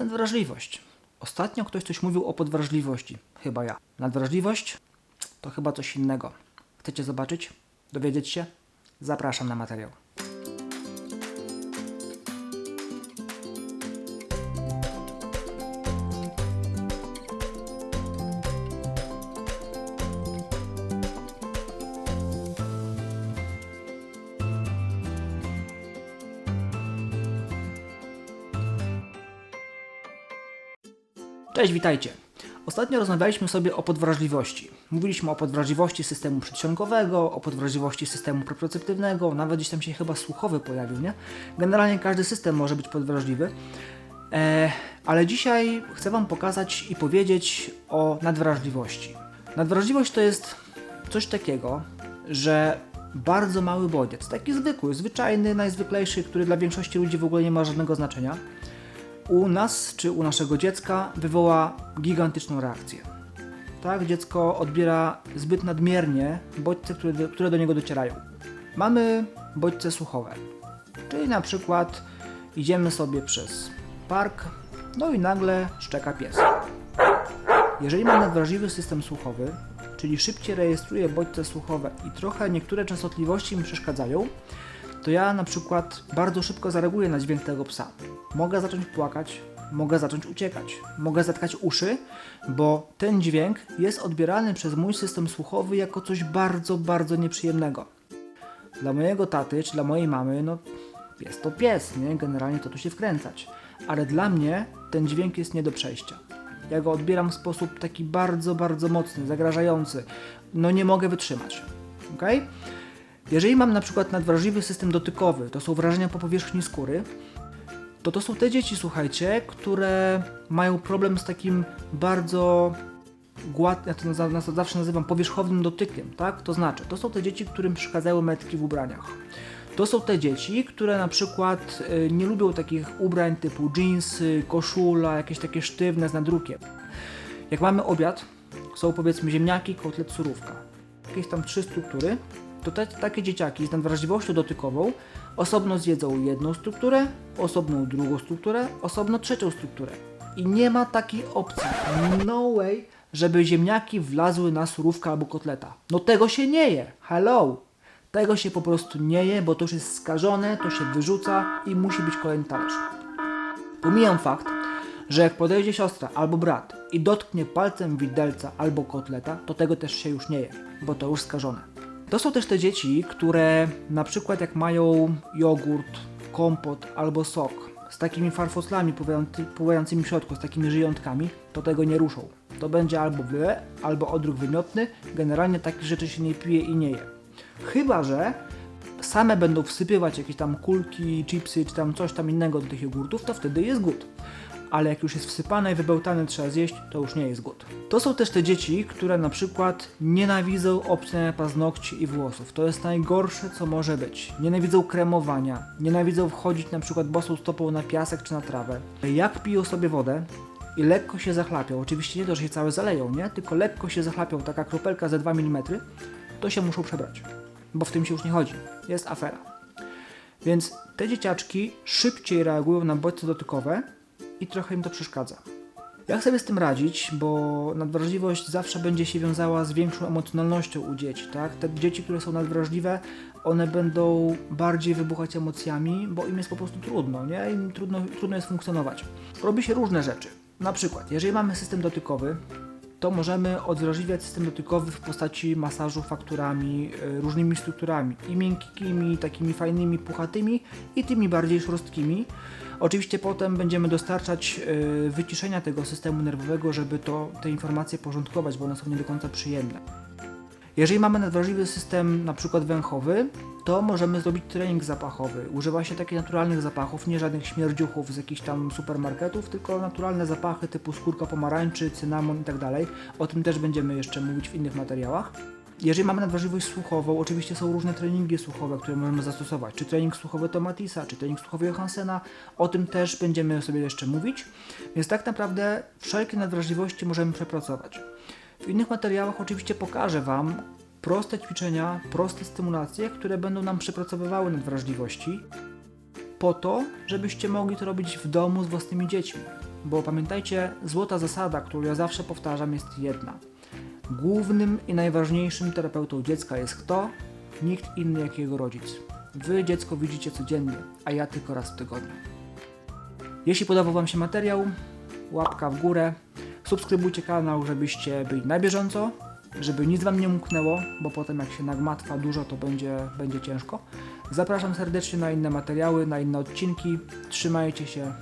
Nadwrażliwość. Ostatnio ktoś coś mówił o podwrażliwości. Chyba ja. Nadwrażliwość to chyba coś innego. Chcecie zobaczyć? Dowiedzieć się? Zapraszam na materiał. Cześć, witajcie. Ostatnio rozmawialiśmy sobie o podwrażliwości. Mówiliśmy o podwrażliwości systemu przedsionkowego, o podwrażliwości systemu proprioceptywnego, nawet gdzieś tam się chyba słuchowy pojawił, nie? Generalnie każdy system może być podwrażliwy. E, ale dzisiaj chcę Wam pokazać i powiedzieć o nadwrażliwości. Nadwrażliwość to jest coś takiego, że bardzo mały bodziec, taki zwykły, zwyczajny, najzwyklejszy, który dla większości ludzi w ogóle nie ma żadnego znaczenia, u nas czy u naszego dziecka wywoła gigantyczną reakcję. Tak, dziecko odbiera zbyt nadmiernie bodźce, które do, które do niego docierają. Mamy bodźce słuchowe, czyli na przykład idziemy sobie przez park, no i nagle szczeka pies. Jeżeli mam nadwrażliwy system słuchowy, czyli szybciej rejestruje bodźce słuchowe i trochę niektóre częstotliwości mi przeszkadzają, to ja na przykład bardzo szybko zareaguję na dźwięk tego psa. Mogę zacząć płakać, mogę zacząć uciekać, mogę zatkać uszy, bo ten dźwięk jest odbierany przez mój system słuchowy jako coś bardzo, bardzo nieprzyjemnego. Dla mojego taty czy dla mojej mamy, no jest to pies, nie? Generalnie to tu się wkręcać. Ale dla mnie ten dźwięk jest nie do przejścia. Ja go odbieram w sposób taki bardzo, bardzo mocny, zagrażający. No nie mogę wytrzymać. Okej? Jeżeli mam na przykład nadwrażliwy system dotykowy, to są wrażenia po powierzchni skóry, to to są te dzieci, słuchajcie, które mają problem z takim bardzo gład, ja to zawsze nazywam powierzchownym dotykiem, tak? To znaczy, to są te dzieci, którym przeszkadzają metki w ubraniach. To są te dzieci, które na przykład y, nie lubią takich ubrań typu jeansy, koszula, jakieś takie sztywne z nadrukiem. Jak mamy obiad, są powiedzmy ziemniaki, kotlet, surówka. Jakieś tam trzy struktury, to te, takie dzieciaki z nadwrażliwością dotykową osobno zjedzą jedną strukturę, osobną drugą strukturę, osobno trzecią strukturę. I nie ma takiej opcji, no way, żeby ziemniaki wlazły na surówkę albo kotleta. No tego się nie je, hello! Tego się po prostu nie je, bo to już jest skażone, to się wyrzuca i musi być kolejny talerz. Pomijam fakt, że jak podejdzie siostra albo brat i dotknie palcem widelca albo kotleta, to tego też się już nie je, bo to już skażone. To są też te dzieci, które na przykład jak mają jogurt, kompot albo sok z takimi pływający- pływającymi w środku, z takimi żyjątkami, to tego nie ruszą. To będzie albo ble, albo odruch wymiotny. Generalnie takich rzeczy się nie pije i nie je. Chyba, że same będą wsypywać jakieś tam kulki, chipsy czy tam coś tam innego do tych jogurtów, to wtedy jest gut. Ale jak już jest wsypane i wybełtane trzeba zjeść, to już nie jest gut. To są też te dzieci, które na przykład nienawidzą obcinania paznokci i włosów. To jest najgorsze, co może być. Nienawidzą kremowania, nienawidzą wchodzić na przykład bosą stopą na piasek czy na trawę. Jak piją sobie wodę, i lekko się zachlapią, oczywiście nie to, że się całe zaleją, nie? Tylko lekko się zachlapią, taka kropelka ze 2 mm, to się muszą przebrać, bo w tym się już nie chodzi. Jest afera. Więc te dzieciaczki szybciej reagują na bodźce dotykowe i trochę im to przeszkadza. Jak sobie z tym radzić, bo nadwrażliwość zawsze będzie się wiązała z większą emocjonalnością u dzieci, tak? Te dzieci, które są nadwrażliwe, one będą bardziej wybuchać emocjami, bo im jest po prostu trudno, nie? Im trudno, trudno jest funkcjonować. Robi się różne rzeczy. Na przykład, jeżeli mamy system dotykowy, to możemy odwrażliwiać system dotykowy w postaci masażu fakturami, y, różnymi strukturami, i miękkimi, takimi fajnymi, puchatymi, i tymi bardziej szorstkimi. Oczywiście potem będziemy dostarczać y, wyciszenia tego systemu nerwowego, żeby to, te informacje porządkować, bo one są nie do końca przyjemne. Jeżeli mamy nadwrażliwy system na przykład węchowy, to możemy zrobić trening zapachowy. Używa się takich naturalnych zapachów, nie żadnych śmierdziuchów z jakichś tam supermarketów, tylko naturalne zapachy typu skórka pomarańczy, cynamon itd. O tym też będziemy jeszcze mówić w innych materiałach. Jeżeli mamy nadwrażliwość słuchową, oczywiście są różne treningi słuchowe, które możemy zastosować. Czy trening słuchowy Tomatisa, czy trening słuchowy Johansena. O tym też będziemy sobie jeszcze mówić. Więc tak naprawdę wszelkie nadwrażliwości możemy przepracować. W innych materiałach oczywiście pokażę Wam proste ćwiczenia, proste stymulacje, które będą nam przepracowywały nadwrażliwości po to, żebyście mogli to robić w domu z własnymi dziećmi. Bo pamiętajcie, złota zasada, którą ja zawsze powtarzam, jest jedna. Głównym i najważniejszym terapeutą dziecka jest kto? Nikt inny jak jego rodzic. Wy dziecko widzicie codziennie, a ja tylko raz w tygodniu. Jeśli podobał Wam się materiał, łapka w górę. Subskrybujcie kanał, żebyście byli na bieżąco, żeby nic Wam nie umknęło, bo potem jak się nagmatwa dużo, to będzie, będzie ciężko. Zapraszam serdecznie na inne materiały, na inne odcinki. Trzymajcie się.